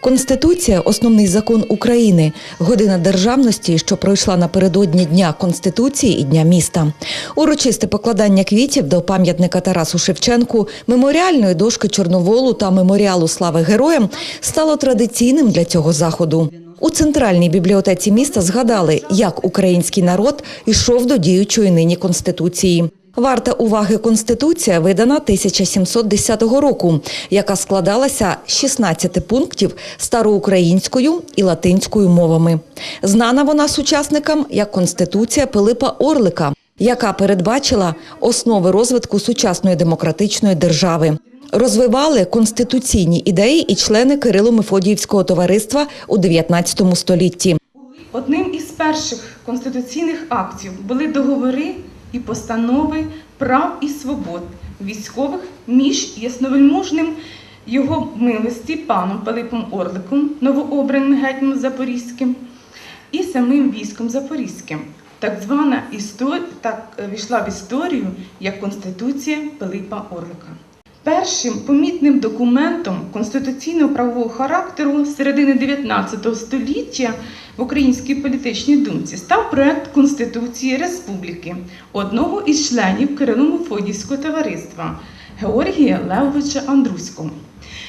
Конституція основний закон України. Година державності, що пройшла напередодні Дня Конституції і Дня міста. Урочисте покладання квітів до пам'ятника Тарасу Шевченку, меморіальної дошки Чорноволу та меморіалу слави героям стало традиційним для цього заходу. У центральній бібліотеці міста згадали, як український народ йшов до діючої нині конституції. Варта уваги Конституція видана 1710 року, яка складалася з 16 пунктів староукраїнською і латинською мовами. Знана вона сучасникам як Конституція Пилипа Орлика, яка передбачила основи розвитку сучасної демократичної держави. Розвивали конституційні ідеї і члени Кирило-Мефодіївського товариства у 19 столітті. Одним із перших конституційних актів були договори і постанови прав і свобод військових між ясновельможним його милості паном Пилипом Орликом, новообраним гетьмом Запорізьким, і самим військом Запорізьким. Так звана історія так е, війшла в історію як Конституція Пилипа Орлика. Першим помітним документом конституційного правового характеру середини 19 століття в українській політичній думці став проект Конституції Республіки одного із членів Кирило-Мефодіївського товариства Георгія Левовича Андруського.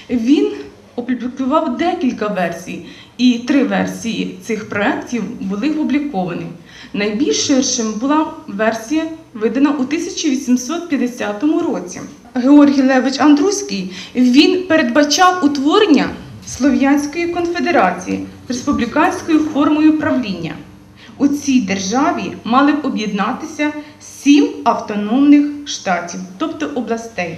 Він опублікував декілька версій, і три версії цих проєктів були опубліковані. Найбільш ширшим була версія, видана у 1850 році. Георгій Левич Андруський він передбачав утворення Слов'янської конфедерації з республіканською формою правління. У цій державі мали б об'єднатися сім автономних штатів, тобто областей.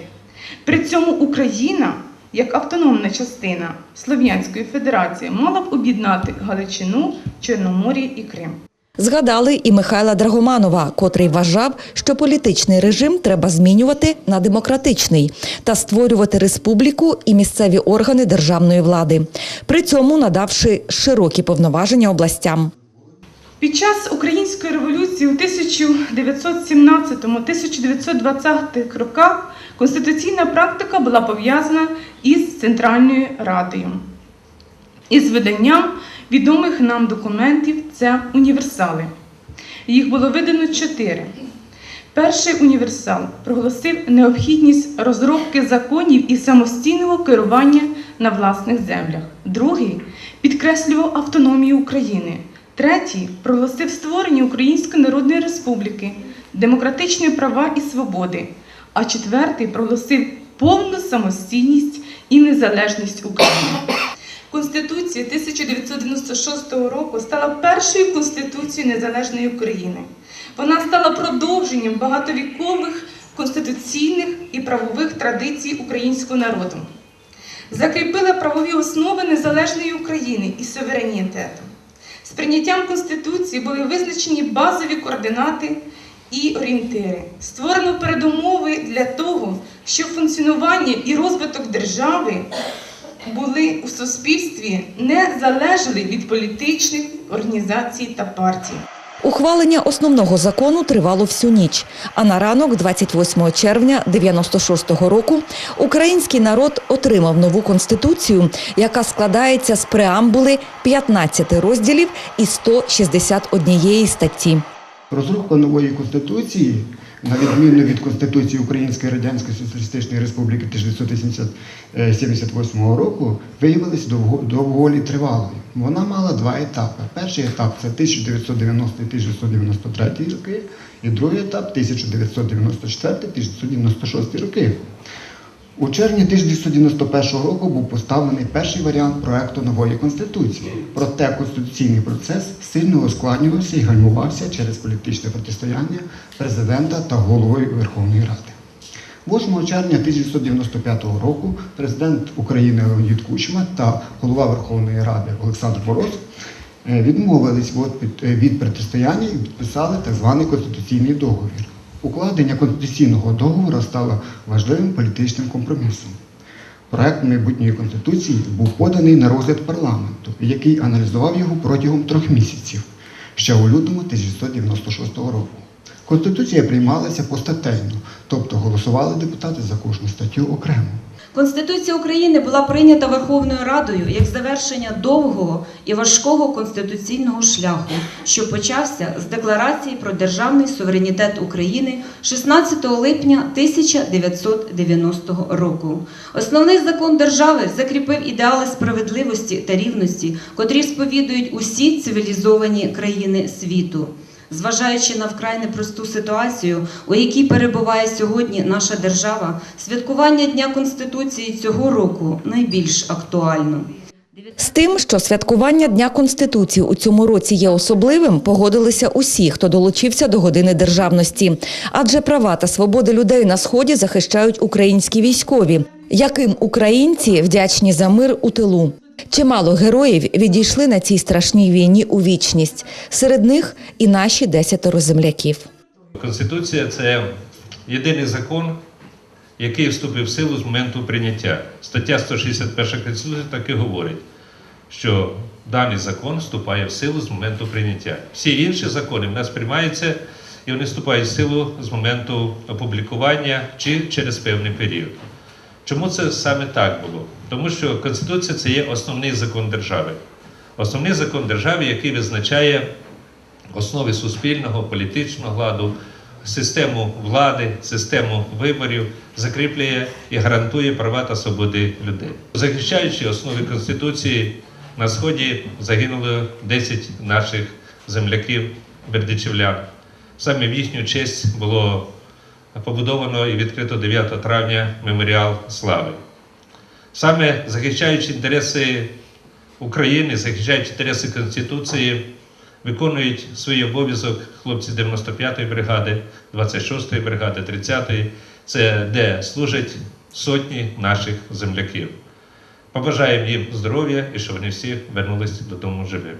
При цьому Україна, як автономна частина Слов'янської Федерації, мала б об'єднати Галичину, Чорномор'я і Крим. Згадали і Михайла Драгоманова, котрий вважав, що політичний режим треба змінювати на демократичний та створювати республіку і місцеві органи державної влади, при цьому надавши широкі повноваження областям. Під час української революції у 1917-1920 роках конституційна практика була пов'язана із Центральною Радою. Із виданням відомих нам документів це універсали. Їх було видано чотири. Перший універсал проголосив необхідність розробки законів і самостійного керування на власних землях. Другий підкреслював автономію України. Третій проголосив створення Української Народної Республіки, демократичні права і свободи. А четвертий проголосив повну самостійність і незалежність України. Конституція 1996 року стала першою конституцією незалежної України. Вона стала продовженням багатовікових конституційних і правових традицій українського народу. Закріпила правові основи незалежної України і суверенітету. З прийняттям Конституції були визначені базові координати і орієнтири. Створено передумови для того, щоб функціонування і розвиток держави були у суспільстві не залежали від політичних організацій та партій. Ухвалення основного закону тривало всю ніч. А на ранок, 28 червня 96-го року, український народ отримав нову конституцію, яка складається з преамбули 15 розділів і 161 статті. Розробка нової конституції, на відміну від Конституції Української Радянської Соціалістичної Республіки 1978 року, виявилася доволі тривалою. Вона мала два етапи. Перший етап це 1990-1993 роки, і другий етап 1994-1996 роки. У червні 1991 року був поставлений перший варіант проекту нової конституції. Проте конституційний процес сильно ускладнювався і гальмувався через політичне протистояння президента та голови Верховної Ради. 8 червня 1995 року президент України Леонід Кучма та голова Верховної Ради Олександр Мороз е, відмовились від- від- е, від протистояння і підписали так званий конституційний договір. Укладення конституційного договору стало важливим політичним компромісом. Проект майбутньої конституції був поданий на розгляд парламенту, який аналізував його протягом трьох місяців ще у лютому 1996 року. Конституція приймалася постатейно, тобто голосували депутати за кожну статтю окремо. Конституція України була прийнята Верховною Радою як завершення довгого і важкого конституційного шляху, що почався з Декларації про державний суверенітет України 16 липня 1990 року. Основний закон держави закріпив ідеали справедливості та рівності, котрі сповідують усі цивілізовані країни світу. Зважаючи на вкрай непросту ситуацію, у якій перебуває сьогодні наша держава, святкування Дня Конституції цього року найбільш актуально. З тим, що святкування Дня Конституції у цьому році є особливим, погодилися усі, хто долучився до години державності. Адже права та свободи людей на сході захищають українські військові, яким українці вдячні за мир у тилу. Чимало героїв відійшли на цій страшній війні у вічність. Серед них і наші десятеро земляків. Конституція це єдиний закон, який вступив в силу з моменту прийняття. Стаття 161 Конституції так і говорить, що даний закон вступає в силу з моменту прийняття. Всі інші закони в нас приймаються і вони вступають в силу з моменту опублікування чи через певний період. Чому це саме так було? Тому що Конституція це є основний закон держави. Основний закон держави, який визначає основи суспільного, політичного ладу, систему влади, систему виборів, закріплює і гарантує права та свободи людей. Захищаючи основи Конституції, на сході загинуло 10 наших земляків бердичівлян. Саме в їхню честь було побудовано і відкрито 9 травня меморіал слави. Саме захищаючи інтереси України, захищаючи інтереси Конституції, виконують свій обов'язок хлопці 95-ї бригади, 26-ї бригади, 30-ї, це де служать сотні наших земляків. Побажаємо їм здоров'я і щоб вони всі вернулись додому живими.